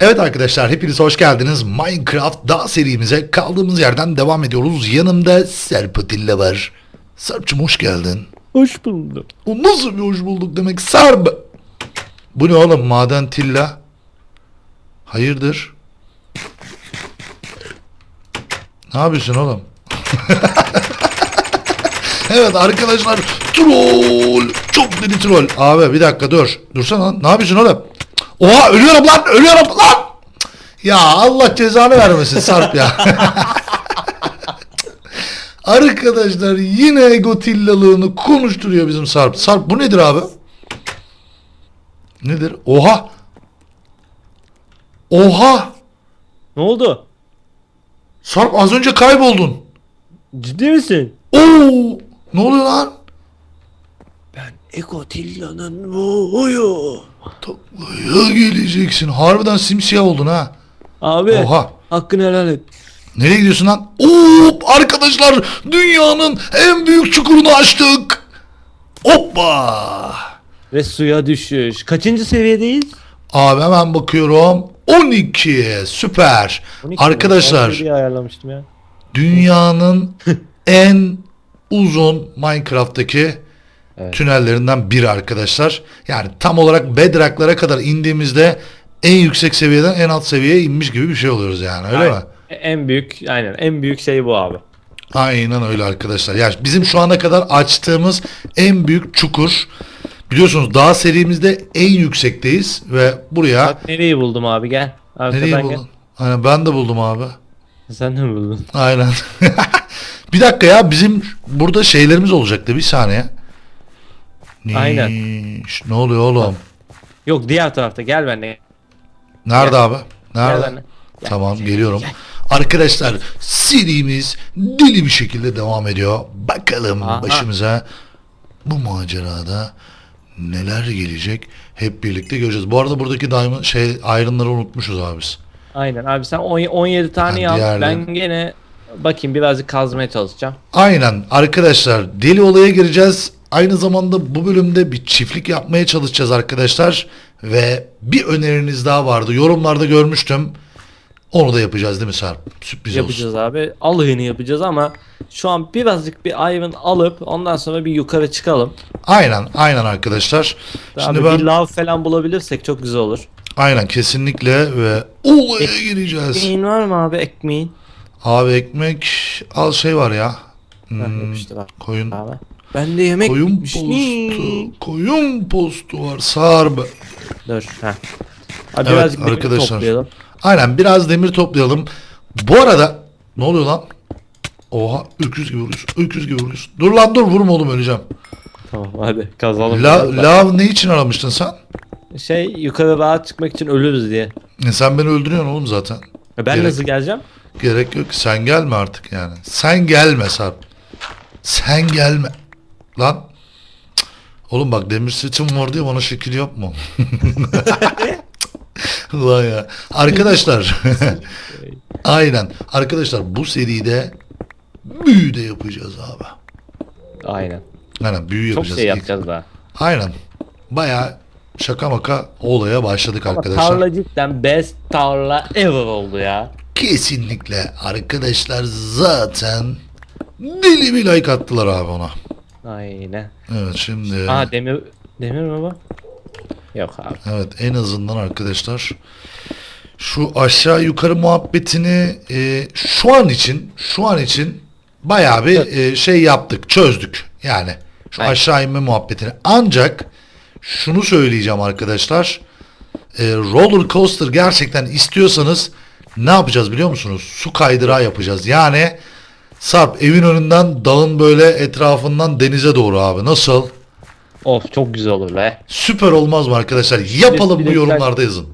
Evet arkadaşlar hepiniz hoş geldiniz. Minecraft dağ serimize kaldığımız yerden devam ediyoruz. Yanımda Serpatilla var. Sarp'cığım hoş geldin. Hoş buldum. O nasıl bir hoş bulduk demek Sarp. Bu ne oğlum maden tilla? Hayırdır? Ne yapıyorsun oğlum? evet arkadaşlar troll. Çok deli troll. Abi bir dakika dur. Dursana. Ne yapıyorsun oğlum? Oha ölüyorum lan ölüyorum lan. Ya Allah cezanı vermesin Sarp ya. Arkadaşlar yine egotillalığını konuşturuyor bizim Sarp. Sarp bu nedir abi? Nedir? Oha! Oha! Ne oldu? Sarp az önce kayboldun. Ciddi misin? Oo! Ne oluyor lan? Ben Egotilla'nın boğuyu. Taklaya geleceksin. Harbiden simsiyah oldun ha. Abi Oha! hakkını helal et. Nereye gidiyorsun lan? Oo! Arkadaşlar dünyanın en büyük çukurunu açtık. Hoppa! Ve suya düşüş. Kaçıncı seviyedeyiz? Abi hemen bakıyorum. 12. Süper. 12 mi? Arkadaşlar 11 diye ayarlamıştım ya. dünyanın en uzun Minecraft'taki Evet. tünellerinden biri arkadaşlar. Yani tam olarak bedrock'lara kadar indiğimizde en yüksek seviyeden en alt seviyeye inmiş gibi bir şey oluyoruz yani öyle Aynen. mi? En büyük aynen en büyük şey bu abi. Aynen öyle arkadaşlar. Yani bizim şu ana kadar açtığımız en büyük çukur. Biliyorsunuz dağ serimizde en yüksekteyiz ve buraya Bak nereyi buldum abi gel. Arkadan nereye gel. buldun? Aynen ben de buldum abi. Sen de mi buldun? Aynen. bir dakika ya bizim burada şeylerimiz olacaktı bir saniye. Aynen. Niş, Ne oluyor oğlum? Yok diğer tarafta gel benimle. Nerede Gel. abi? Gel Nerede? benimle. Gel, tamam gel, geliyorum. gel. Arkadaşlar serimiz deli bir şekilde devam ediyor. Bakalım Aha. başımıza bu macerada neler gelecek hep birlikte göreceğiz. Bu arada buradaki diamond şey iron'ları unutmuşuz abi biz. Aynen abi sen on- 17 tane Ben al. Ben gene bakayım birazcık kazmaya çalışacağım. Aynen arkadaşlar deli olaya gireceğiz. Aynı zamanda bu bölümde bir çiftlik yapmaya çalışacağız arkadaşlar. Ve bir öneriniz daha vardı. Yorumlarda görmüştüm. Onu da yapacağız değil mi Sarp? Sürpriz yapacağız olsun. abi. Allah'ını yapacağız ama şu an birazcık bir Iron alıp ondan sonra bir yukarı çıkalım. Aynen aynen arkadaşlar. Şimdi abi ben bir lav falan bulabilirsek çok güzel olur. aynen kesinlikle ve olaya gireceğiz. Ekmeğin var mı abi ekmeğin? Abi ekmek al şey var ya. Hmm, Heh, koyun abi. Ben de yemek koyun bitmiş. postu. Koyun postu var Sarp. Dur. Heh. Abi Evet, birazcık demir arkadaşlar. toplayalım. Aynen biraz demir toplayalım. Bu arada ne oluyor lan? Oha öküz gibi vuruyorsun. Öküz gibi vuruyorsun. Dur lan dur vurma oğlum öleceğim. Tamam hadi kazalım. La, da. lav ne için aramıştın sen? Şey yukarı rahat çıkmak için ölürüz diye. E, sen beni öldürüyorsun oğlum zaten. E Ben Gerek- nasıl geleceğim? Gerek yok. Sen gelme artık yani. Sen gelme Sarp. Sen gelme. Lan. Oğlum bak demir setim var diye bana şekil yapma. Ulan ya. Arkadaşlar. Aynen. Arkadaşlar bu seride büyü de yapacağız abi. Aynen. Aynen büyü Çok yapacağız. şey yapacağız daha. Aynen. Baya şaka maka olaya başladık Ama arkadaşlar. tarla cidden best tarla ever oldu ya. Kesinlikle arkadaşlar zaten deli bir like attılar abi ona. Aynen. Evet şimdi Aa demir demir mi bu? Yok abi. evet en azından arkadaşlar şu aşağı yukarı muhabbetini e, şu an için şu an için bayağı bir e, şey yaptık çözdük yani şu Aynen. aşağı inme muhabbetini ancak şunu söyleyeceğim arkadaşlar e, roller coaster gerçekten istiyorsanız ne yapacağız biliyor musunuz su kaydırağı yapacağız yani Sarp evin önünden dağın böyle etrafından denize doğru abi nasıl Of çok güzel olur be. süper olmaz mı arkadaşlar yapalım bu yorumlarda yazın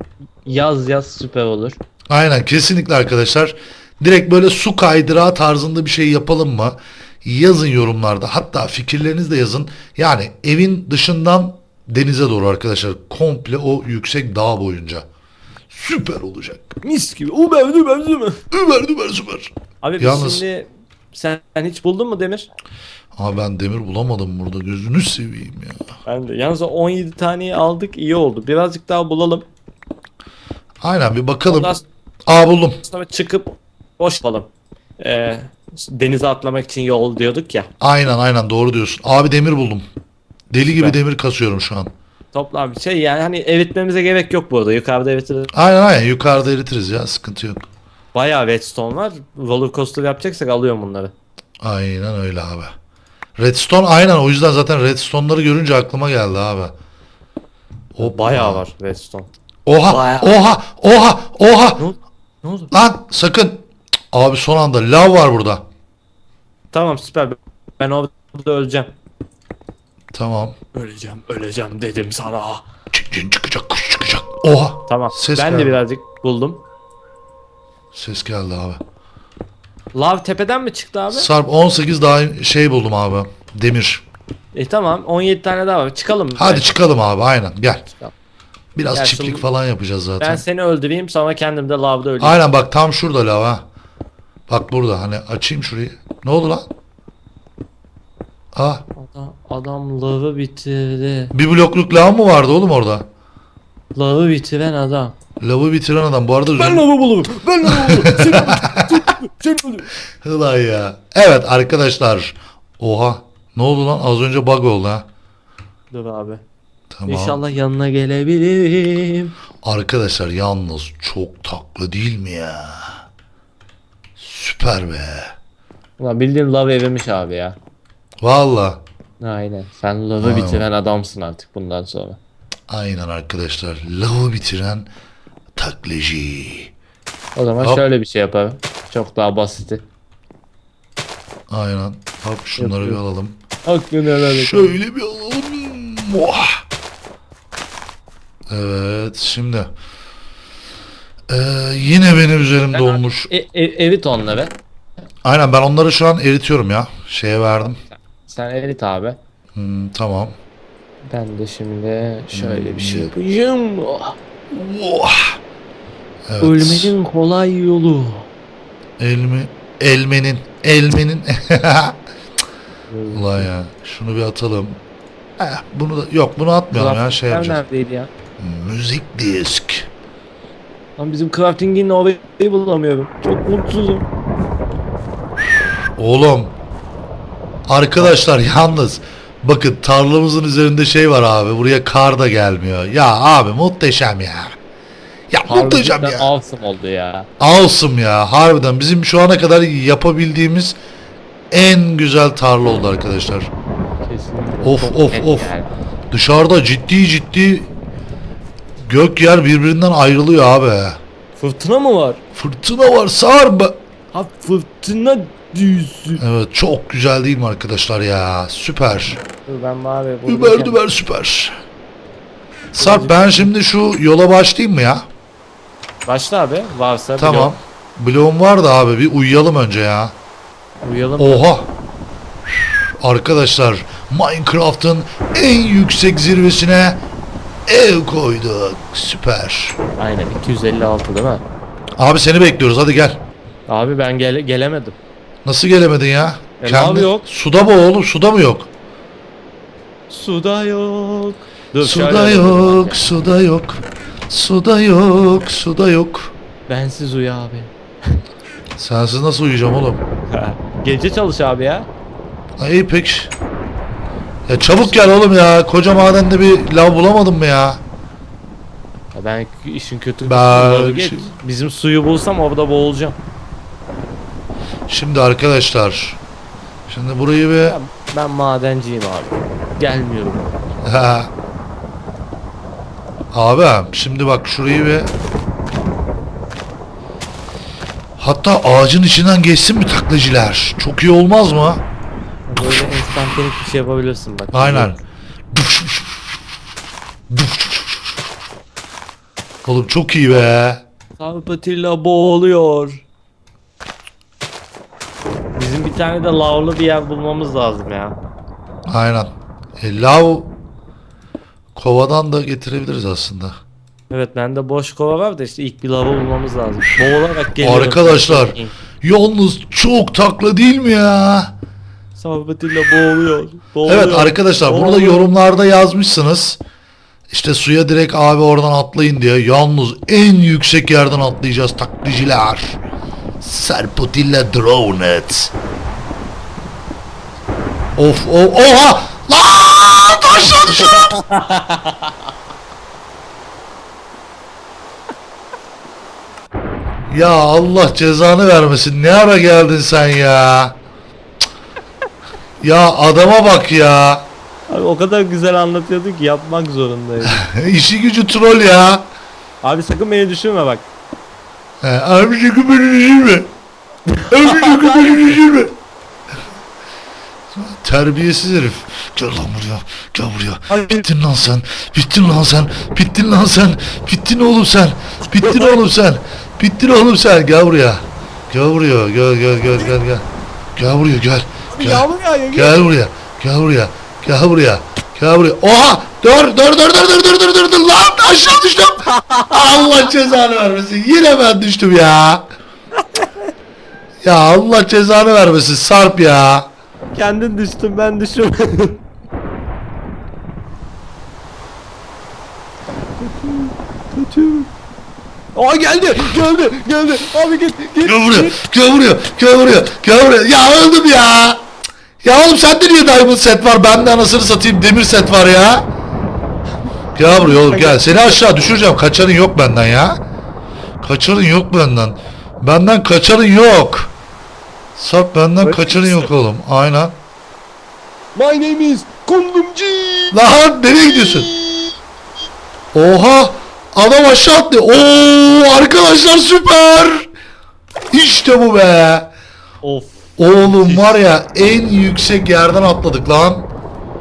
Yaz yaz süper olur. Aynen kesinlikle arkadaşlar. Direkt böyle su kaydırağı tarzında bir şey yapalım mı? Yazın yorumlarda. Hatta fikirlerinizi de yazın. Yani evin dışından denize doğru arkadaşlar. Komple o yüksek dağ boyunca. Süper olacak. Mis gibi. U ben süper süper. Abi biz Yalnız- şimdi sen hiç buldun mu demir? Ama ben demir bulamadım burada. Gözünü seveyim ya. Ben de. Yalnız o 17 taneyi aldık iyi oldu. Birazcık daha bulalım. Aynen bir bakalım. Ondan Aa buldum. sonra çıkıp boş yapalım. Ee, denize atlamak için yol diyorduk ya. Aynen aynen doğru diyorsun. Abi demir buldum. Deli gibi Süper. demir kasıyorum şu an. Toplam bir şey yani hani eritmemize gerek yok burada. Yukarıda eritir. Aynen aynen yukarıda eritiriz ya sıkıntı yok. Bayağı redstone var. Roller coaster yapacaksak alıyorum bunları. Aynen öyle abi. Redstone aynen o yüzden zaten redstone'ları görünce aklıma geldi abi. Hoppa. Bayağı var redstone. Oha Bayağı. oha oha oha Ne oldu? Ne oldu? lan sakın. Abi son anda lav var burada. Tamam süper. Ben orada öleceğim. Tamam. Öleceğim, öleceğim dedim sana. Cin cin çıkacak kuş çıkacak. Oha Tamam. Ses ben geldi. de birazcık buldum. Ses geldi abi. Lav tepeden mi çıktı abi? Sarp 18 daha şey buldum abi. Demir. E tamam 17 tane daha var. Çıkalım. Hadi Ben- çıkalım abi aynen gel. Çıkalım. Biraz Gel çiftlik şimdi- falan yapacağız zaten. Ben seni öldüreyim sonra kendim de lavda öleyim. Aynen bak tam şurada lav ha. Bak burada hani açayım şurayı. Ne oldu lan? Aa Adam, adam lavı bitirdi. bir blokluk lav mı vardı oğlum orada? Lavı bitiren adam. Lavı bitiren adam. Bu arada Ben lavı bulurum. Ben lavı bulurum. Bulurum. Seni bulurum. Ulan ya. Evet arkadaşlar. Oha. Ne oldu lan? Az önce bug oldu ha. Dur abi. Tamam. İnşallah yanına gelebilirim. Arkadaşlar yalnız çok taklı değil mi ya? Süper be. Ulan bildiğin lav evimiş abi ya. Valla. Aynen. Sen lavı Vay bitiren adamsın artık bundan sonra. Aynen arkadaşlar. Lavı bitiren taklacı. O zaman Hop. şöyle bir şey yapalım. Çok daha basiti. Aynen. Hop şunları Yok, bir yok. alalım. Aklını helal et. Şöyle bir alalım. Muah. Evet şimdi. Ee, yine benim üzerimde Ben- olmuş. E, e, erit onları. Aynen ben onları şu an eritiyorum ya. Şeye verdim. Sen erit abi. Hmm, tamam. Ben de şimdi şöyle bir şey Hmm. yapacağım. Oh. Evet. Ölmenin kolay yolu. Elmi, elmenin, elmenin. Ulan ya. Şunu bir atalım. Eh, bunu da yok bunu atmayalım ya şey yapacağız. neredeydi ya? Müzik disk. Lan bizim crafting'in orayı bulamıyorum. Çok mutsuzum. Oğlum. Arkadaşlar yalnız bakın tarlamızın üzerinde şey var abi. Buraya kar da gelmiyor. Ya abi muhteşem ya. Ya muhteşem ya. awesome oldu ya. Awesome ya. Harbiden bizim şu ana kadar yapabildiğimiz en güzel tarla oldu arkadaşlar. Kesinlikle. Of, Çok of, net of. yani. Dışarıda ciddi ciddi gök yer birbirinden ayrılıyor abi. Fırtına mı var? Fırtına var sağır be. Ha fırtına düzü. Evet çok güzel değil mi arkadaşlar ya? Süper. Dur ben Düber buradayken- düber süper. Sarp ben şimdi şu yola başlayayım mı ya? Başla abi varsa Tamam. Bloğum var da abi bir uyuyalım önce ya. Uyuyalım. Oha. Arkadaşlar Minecraft'ın en yüksek zirvesine ev koyduk. Süper. Aynen 256 değil mi? Abi seni bekliyoruz hadi gel. Abi ben gele gelemedim. Nasıl gelemedin ya? E, abi yok. Suda mı oğlum? Suda mı yok? Suda yok. Dur, suda şöyle yok, bak suda yok. Suda yok, suda yok. Bensiz uyu abi. Sensiz nasıl uyuyacağım oğlum? Gece çalış abi ya. Ay peki. Ya çabuk gel oğlum ya. Koca madende bir lav bulamadın mı ya? Ya Ben işin kötü Ben- geç. Bizim suyu bulsam orada boğulacağım. Şimdi arkadaşlar. Şimdi burayı bir... Ben, ben madenciyim abi. Gelmiyorum. Ha. Abi şimdi bak şurayı bir... Hatta ağacın içinden geçsin mi taklacılar? Çok iyi olmaz mı? Böyle enstantanik bir şey yapabilirsin bak. Aynen. Oğlum çok iyi be. Sarpatilla boğuluyor. Bizim bir tane de lavlı bir yer bulmamız lazım ya. Aynen. E, lav kovadan da getirebiliriz aslında. Evet bende boş kova var da işte ilk bir lavı bulmamız lazım. Boğularak geliyorum. Arkadaşlar. Yalnız çok takla değil mi ya? Sarpatilla boğuluyor. boğuluyor. Evet arkadaşlar burada boğuluyor. yorumlarda yazmışsınız. İşte suya direkt abi oradan atlayın diye. Yalnız en yüksek yerden atlayacağız taklitçiler. Serputilla Dronet. Of of oha! Lan! Aşağı düşüyorum! ya Allah cezanı vermesin. Ne ara geldin sen ya? Ya adama bak ya. Abi o kadar güzel anlatıyordun ki yapmak zorundaydım. İşi gücü troll ya. Abi sakın beni düşürme bak. Abi sakın beni düşürme. Abi sakın beni düşürme. Terbiyesiz herif. Gel lan buraya. Gel buraya. Hayır. Bittin lan sen. Bittin lan sen. Bittin lan sen. Bittin oğlum sen. Bittin oğlum sen. Bittin oğlum sen. Gel buraya. Gel buraya. Gel gel gel gel gel. Gel buraya gel. Gel. Yağmur yağıyor. Gel buraya. Gel buraya. Gel buraya. Gel buraya. Oha! Dur dur dur dur dur dur dur dur dur lan aşağı düştüm. Allah cezanı vermesin. Yine ben düştüm ya. Ya Allah cezanı vermesin Sarp ya. Kendin düştün ben düşürmedim. Kötü. Aa geldi, geldi, geldi. Abi git, git. Gel buraya. Gel buraya. Gel buraya. Gel buraya. Ya öldüm ya. Ya oğlum sende niye diamond set var? Bende anasını satayım demir set var ya. Gel buraya oğlum gel. Seni aşağı düşüreceğim. Kaçarın yok benden ya. Kaçarın yok benden. Benden kaçarın yok. Sarp benden kaçarın yok oğlum. Aynen. My name is Kundumci. Lan nereye gidiyorsun? Oha! Adam aşağı atlıyor. Oo arkadaşlar süper. İşte bu be. Of. Oğlum var ya en yüksek yerden atladık lan.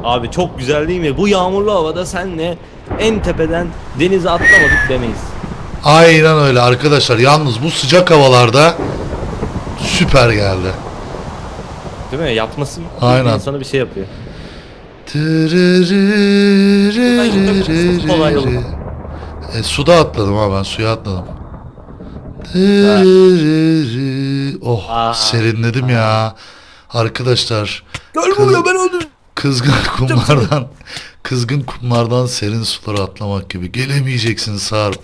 Abi çok güzel değil mi? Bu yağmurlu havada senle en tepeden denize atlamadık demeyiz. Aynen öyle arkadaşlar. Yalnız bu sıcak havalarda süper geldi. Değil mi? Yapması Aynen. insana bir şey yapıyor. Tırırırırırırı. Kolay oldu. E, suda atladım ha ben suya atladım. Oh Aa. serinledim ya. Arkadaşlar Gel buraya ben öldüm. kızgın kumlardan kızgın kumlardan serin sulara atlamak gibi. Gelemeyeceksin Sarp.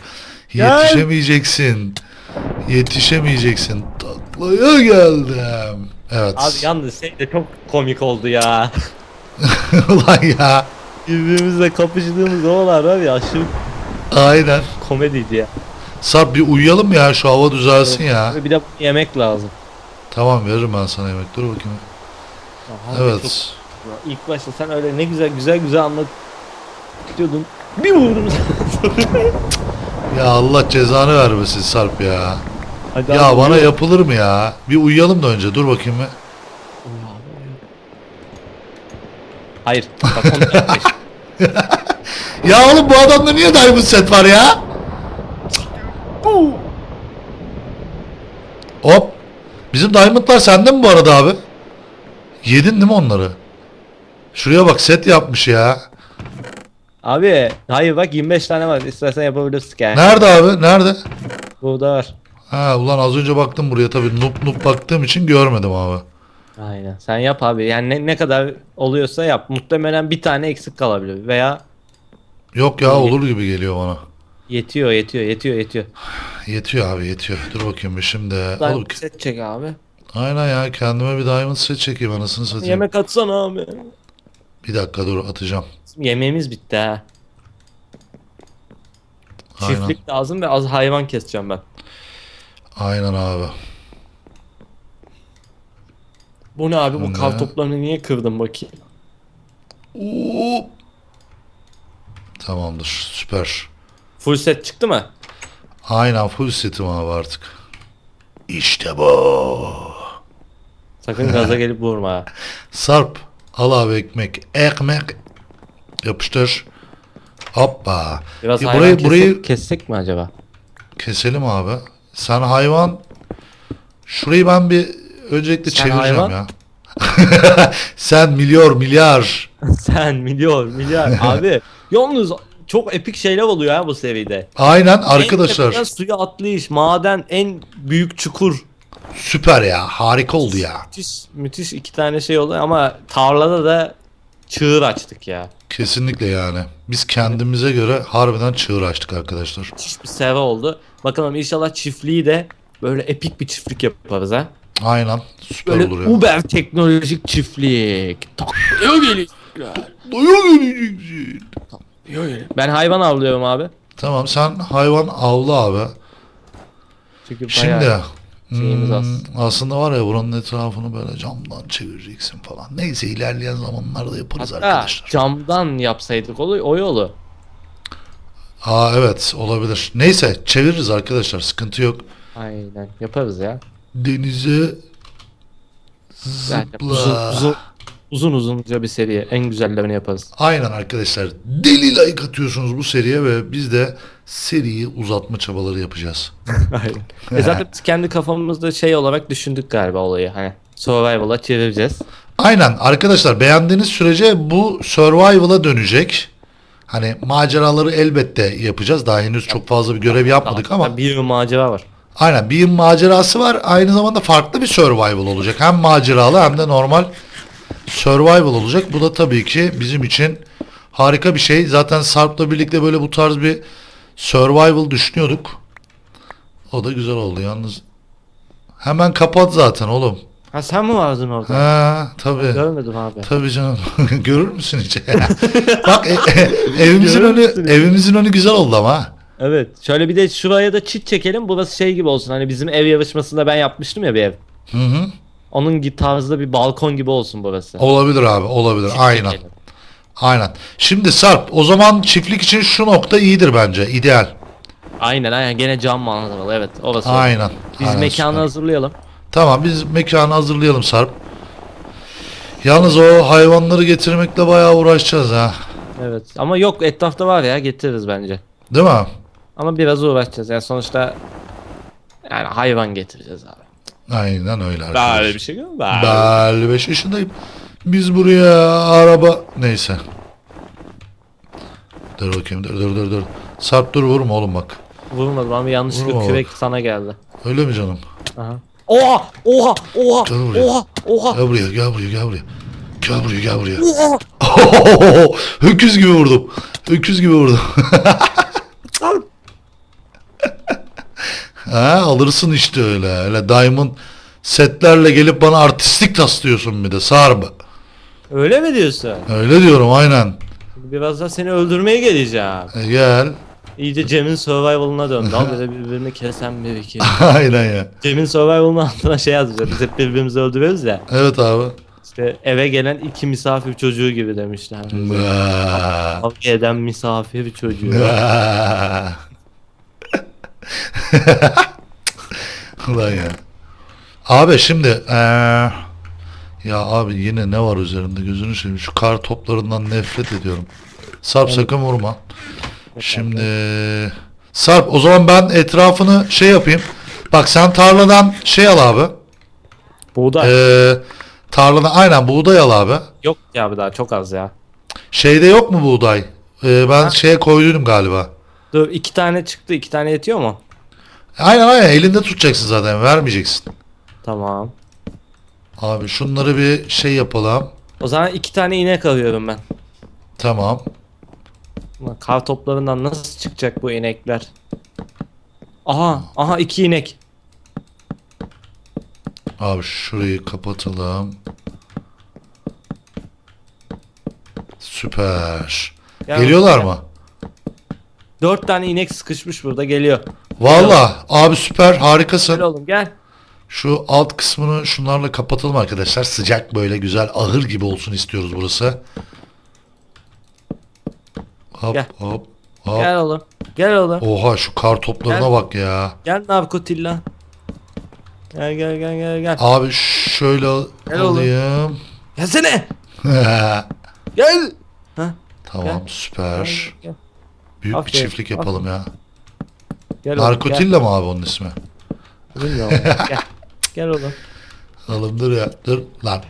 Yetişemeyeceksin. Yetişemeyeceksin. Taklaya geldim. Evet. Abi yalnız şey de çok komik oldu ya. Ulan ya. Birbirimizle kapıştığımız zamanlar var ya aşırı Aynen. komediydi ya. Sarp bir uyuyalım ya şu hava düzelsin ya. Bir de yemek lazım. Tamam veririm ben sana yemek. Dur bakayım. Abi Evet. çok- İlk başta sen öyle ne güzel güzel güzel anlatıyordun. Bir vurdum. Ya Allah cezanı vermesin Sarp ya. Hadi Ya abi, bana yürü. yapılır mı ya? Bir uyuyalım da önce. Dur bakayım bir. Hayır. Bak onu. Ya oğlum bu adamda niye diamond set var ya? Hop. Bizim diamondlar sende mi bu arada abi? Yedin değil mi onları? Şuraya bak set yapmış ya. Abi hayır bak 25 tane var. İstersen yapabilirsin yani. Nerede abi? Nerede? Burada var. Ha ulan az önce baktım buraya tabii noob noob baktığım için görmedim abi. Aynen. Sen yap abi. Yani ne, ne kadar oluyorsa yap. Muhtemelen bir tane eksik kalabilir. Veya Yok ya olur gibi geliyor bana. yetiyor yetiyor yetiyor yetiyor. Yetiyor abi yetiyor. Dur bakayım bir şimdi. Diamond Oğlum, set çek abi. aynen ya kendime bir diamond set çekeyim anasını satayım. Yemek atsana abi. Bir dakika dur atacağım. Bizim yemeğimiz bitti ha. Aynen. Çiftlik lazım ve az hayvan keseceğim ben. Aynen abi. Bu ne abi bu kar toplarını niye kırdın bakayım? Oo. Tamamdır süper. Full set çıktı mı? Aynen full setim abi artık. İşte bu. Sakın gaza gelip vurma ha. Sarp al abi ekmek. Ekmek. Yapıştır. Hoppa. Biraz hayvan burayı, kessek, burayı kessek mi acaba? keselim abi. Sen hayvan. Şurayı ben bir öncelikle Sen çevireceğim hayvan? ya. Sen milyar milyar. Sen milyar milyar abi. Yalnız çok epik şeyler oluyor ha bu seviyede. Aynen En arkadaşlar. tepeden suya atlayış, maden, en büyük çukur. Süper ya. Harika oldu ya. Müthiş, müthiş iki tane şey oluyor ama tarlada da çığır açtık ya. Kesinlikle yani. Biz kendimize göre harbiden çığır açtık arkadaşlar. Müthiş bir sera oldu. Bakalım inşallah çiftliği de böyle epik bir çiftlik yaparız ha. Aynen. Süper Böyle olur ya. uber teknolojik çiftlik. Taklıyor gelecekler. Dayan geleceksin. Taklıyor gele- Ben hayvan avlıyorum abi. Tamam sen hayvan avla abi. Çünkü Şimdi bayağı şeyimiz hmm, az. aslında var ya buranın etrafını böyle camdan çevireceksin falan. Neyse ilerleyen zamanlarda yaparız Hatta arkadaşlar. camdan yapsaydık o, o yolu. Aa evet olabilir. Neyse çeviririz arkadaşlar sıkıntı yok. Aynen yaparız ya. Denize Zaten zıpla. uzun, uzun, uzun uzunca bir seri. En güzellerini yaparız. Aynen arkadaşlar deli like atıyorsunuz bu seriye ve biz de seriyi uzatma çabaları yapacağız. Aynen. E zaten biz kendi kafamızda şey olarak düşündük galiba olayı. Hani survival'a çevireceğiz. Aynen arkadaşlar beğendiğiniz sürece bu survival'a dönecek. Hani maceraları elbette yapacağız. Daha henüz çok fazla bir görev yapmadık ama Bir macera var. aynen bir macerası var. Aynı zamanda farklı bir survival olacak. Hem maceralı hem de normal survival olacak. Bu da tabii ki bizim için harika bir şey. Zaten Sarp'la birlikte böyle bu tarz bir survival düşünüyorduk. O da güzel oldu yalnız. Hemen kapat zaten oğlum. Ha sen mi vardın orada? Ha tabii. Görmedim abi. Tabii canım. Görür müsün hiç? Bak e- e- evimizin Görür önü evimizin önü güzel oldu ama. ha. Evet. Şöyle bir de şuraya da çit çekelim. Burası şey gibi olsun. Hani bizim ev yarışmasında ben yapmıştım ya bir ev. Hı hı. Onun gibi tarzda bir balkon gibi olsun burası. Olabilir abi, olabilir. Çit Aynen. çekelim. Aynen. Şimdi Sarp, o zaman çiftlik için şu nokta iyidir bence. ideal. Aynen aynen. Gene cam manzaralı. Evet. Orası. Aynen. Biz Aynen, mekanı süper. hazırlayalım. Tamam, biz mekanı hazırlayalım Sarp. Yalnız o hayvanları getirmekle bayağı uğraşacağız ha. Evet. Ama yok etrafta var ya getiririz bence. Değil mi? Ama biraz uğraşacağız. Yani sonuçta yani hayvan getireceğiz abi. Aynen öyle arkadaşlar. şey yok. Ben 55 yaşındayım. Biz buraya araba neyse. Dur bakayım dur dur dur dur. Sarp dur vurma oğlum bak. Vurmadım ama yanlışlıkla Vurma kürek sana geldi. Öyle mi canım? Aha. Oha! Oha! Oha! Gel buraya. Oha! Oha! Gel buraya gel buraya gel buraya. Gel buraya gel buraya. Oha! Öküz gibi vurdum. Öküz gibi vurdum. ha alırsın işte öyle. Öyle diamond setlerle gelip bana artistlik taslıyorsun bir de Sarp. Öyle mi diyorsun? Öyle diyorum aynen. Biraz da seni öldürmeye geleceğim. E, gel. İyice Cem'in survival'ına döndü. Al böyle birbirini kesen bir iki. aynen ya. Cem'in survival'ının altına şey yazacağız. Biz hep birbirimizi öldürüyoruz ya. Evet abi. İşte eve gelen iki misafir çocuğu gibi demişler. Kavga eden misafir çocuğu. Ulan ya. Abi şimdi eee, ya abi yine ne var üzerinde gözünü seveyim. Şu kar toplarından nefret ediyorum. Sarp sakın vurma. Şimdi Sarp o zaman ben etrafını şey yapayım. Bak sen tarladan şey al abi. Buğday. Eee tarladan aynen buğday al abi. Yok ya abi daha çok az ya. Şeyde yok mu buğday? Eee, ben şeye koydum galiba. Dur iki tane çıktı. iki tane yetiyor mu? Aynen aynen elinde tutacaksın zaten vermeyeceksin. Tamam. Abi şunları bir şey yapalım. O zaman iki tane inek alıyorum ben. Tamam. Ulan Kar toplarından nasıl çıkacak bu inekler? Aha, aha iki inek. Abi şurayı kapatalım. Süper. Gel Geliyorlar bakayım. mı? Dört tane inek sıkışmış burada geliyor. Valla abi süper Gel harikasın. oğlum gel. Şu alt kısmını şunlarla kapatalım arkadaşlar. Sıcak böyle güzel ahır gibi olsun istiyoruz burası. Hop Gel. hop hop. Gel oğlum. Gel oğlum. Oha şu kar toplarına Gel. bak ya. Gel narkotilla. Gel gel gel gel gel. Abi şöyle al- Gel oğlum. alayım. Gelsene. Gel. tamam Gel. süper. Gel, Büyük bir Aferin, çiftlik yapalım ya. gel oğlum, Narkotilla mı abi onun ismi? Gel. Bilmiyorum. gel. Gel oğlum. Oğlum dur ya dur lan.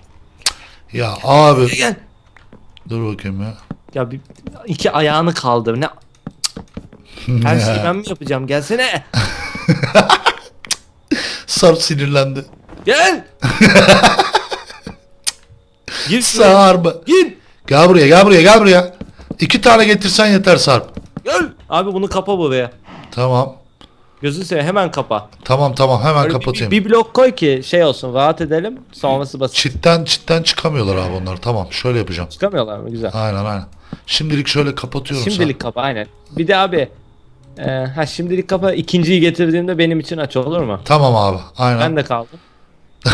Ya abi Gel gel. dur bakayım ya. Ya bir, iki ayağını kaldır. Ne? Her şeyi ben mi yapacağım? Gelsene. Sarp sinirlendi. Gel. Gir şuraya. Sarp. Gir. Gel buraya gel buraya gel buraya. İki tane getirsen yeter Sarp. Gel. Abi bunu kapa buraya. Tamam. Gözünü seveyim hemen kapa. Tamam tamam hemen Böyle bir- kapatayım. Bir, bir blok koy ki şey olsun rahat edelim. Sonrası basit. Çitten çitten çıkamıyorlar abi onlar. Tamam şöyle yapacağım. Çıkamıyorlar mı? Güzel. Aynen aynen. Şimdilik şöyle kapatıyorum. Şimdilik kapa aynen. Bir de abi e, ha şimdilik kapa ikinciyi getirdiğimde benim için aç olur mu? sen. Tamam abi. Aynen. Ben de kaldım.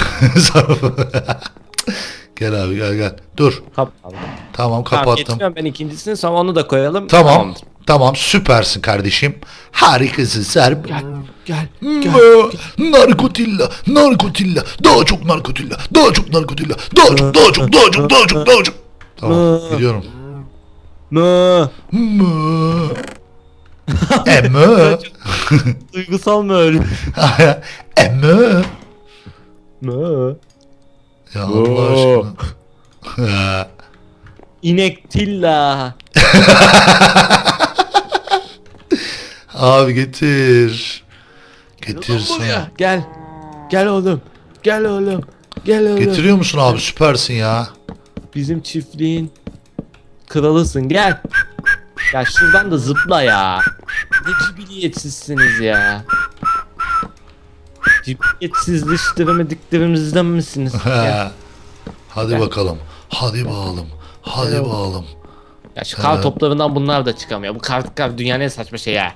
Gel abi gel gel. Dur. Kap abi. Tamam Tamam kapattım. getiriyorum ben ikincisini sonra onu da koyalım. Tamam. Tamamdır. Tamam süpersin kardeşim. Harikasın Sarp. Gel gel Mö, gel. Narkotilla, narkotilla, daha çok narkotilla, daha çok narkotilla, daha çok, daha çok, daha çok, daha çok, daha çok. Tamam, gidiyorum. Mı? Mö. E mö. Duygusal mı öyle? E mö. Mı? Ya Allah aşkına. Ha. İnektilla. Abi getir. Getir Lan buraya. sen. Gel. Gel oğlum. Gel oğlum. Gel oğlum. Getiriyor musun abi? Süpersin ya. Bizim çiftliğin kralısın. Gel. Ya şuradan da zıpla ya. Ne cibiliyetsizsiniz ya. Cibiliyetsizleştiremediklerimizden misiniz? Gel. Ha. Hadi Gel. bakalım. Hadi bakalım. Hadi Gel. bakalım. Ya şu kar toplarından bunlar da çıkamıyor. Bu kar, kar dünyanın en saçma şeyi ya.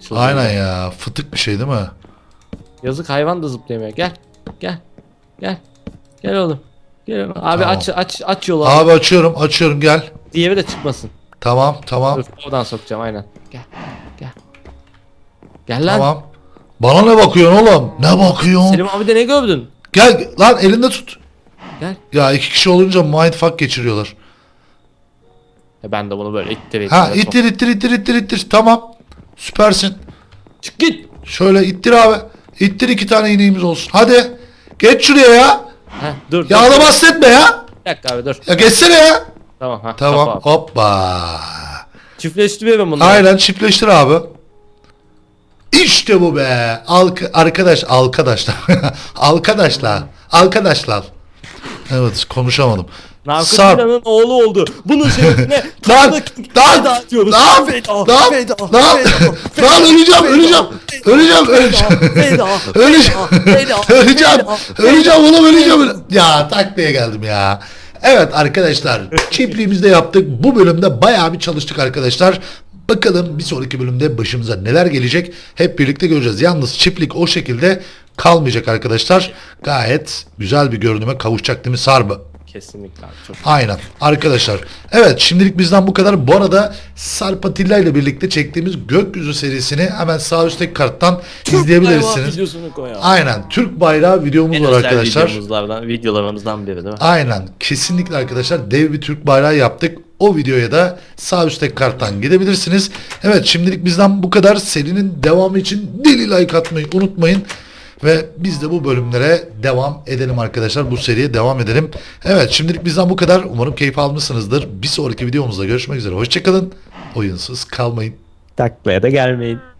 Şuradan Aynen ya. Fıtık bir şey değil mi? Yazık hayvan da zıplayamıyor. Gel. Gel. Gel. Gel oğlum. Gel oğlum. Abi Tamam. aç aç aç yolu. Abi açıyorum, açıyorum gel. Diğeri de çıkmasın. Tamam, tamam. Dur oradan sokacağım aynen. Gel. Gel. Gel lan. Tamam. Bana ne bakıyorsun oğlum? Ne bakıyorsun? Selim abi de ne gördün? Gel lan elinde tut. Gel. Ya iki kişi olunca mindfuck geçiriyorlar. E ben de bunu böyle ittir Ha ittir. ittir ittir ittir ittir ittir. Tamam. Süpersin. Çık git. Şöyle ittir abi. İttir iki tane ineğimiz olsun. Hadi. Geç şuraya ya. Ha dur. Ya dur, da dur. bahsetme ya. Bir dakika abi dur. Ya geçsene ya. Tamam ha. Tamam. kapa abi. Hoppa. Çiftleştiriyorum bunları. Aynen çiftleştir abi. İşte bu be. Alk arkadaş arkadaşlar. arkadaşlar. Arkadaşlar. Evet konuşamadım. Sarp. Narkotika'nın oğlu oldu. Bunun şerefine Lan, lan, feda atıyoruz. lan, Feda, lan, feda, lan, feda, lan öleceğim, öleceğim, öleceğim, öleceğim. Öleceğim. öleceğim. Öleceğim oğlum öleceğim. Ya taklaya geldim ya. Evet arkadaşlar çiftliğimizde yaptık. Bu bölümde bayağı bir çalıştık arkadaşlar. Bakalım bir sonraki bölümde başımıza neler gelecek hep birlikte göreceğiz. Yalnız çiftlik o şekilde kalmayacak arkadaşlar. Gayet güzel bir görünüme kavuşacak değil mi Sarba? Kesinlikle abi çok. Aynen arkadaşlar. Evet şimdilik bizden bu kadar. Bu arada Sarp Atilla ile birlikte çektiğimiz Gökyüzü serisini hemen sağ üstteki karttan Hayvan izleyebilirsiniz. videosunu koy abi. Aynen Türk bayrağı videomuz En var özel arkadaşlar. videomuzlardan, videolarımızdan biri değil mi? Aynen kesinlikle arkadaşlar dev bir Türk bayrağı yaptık. O videoya da sağ üstteki karttan gidebilirsiniz. Evet şimdilik bizden bu kadar. Serinin devamı için deli like atmayı unutmayın. Ve biz de bu bölümlere devam edelim arkadaşlar. Bu seriye devam edelim. Evet şimdilik bizden bu kadar. Umarım keyif almışsınızdır. Bir sonraki videomuzda görüşmek üzere. Hoşçakalın. Oyunsuz kalmayın. Taklaya da gelmeyin.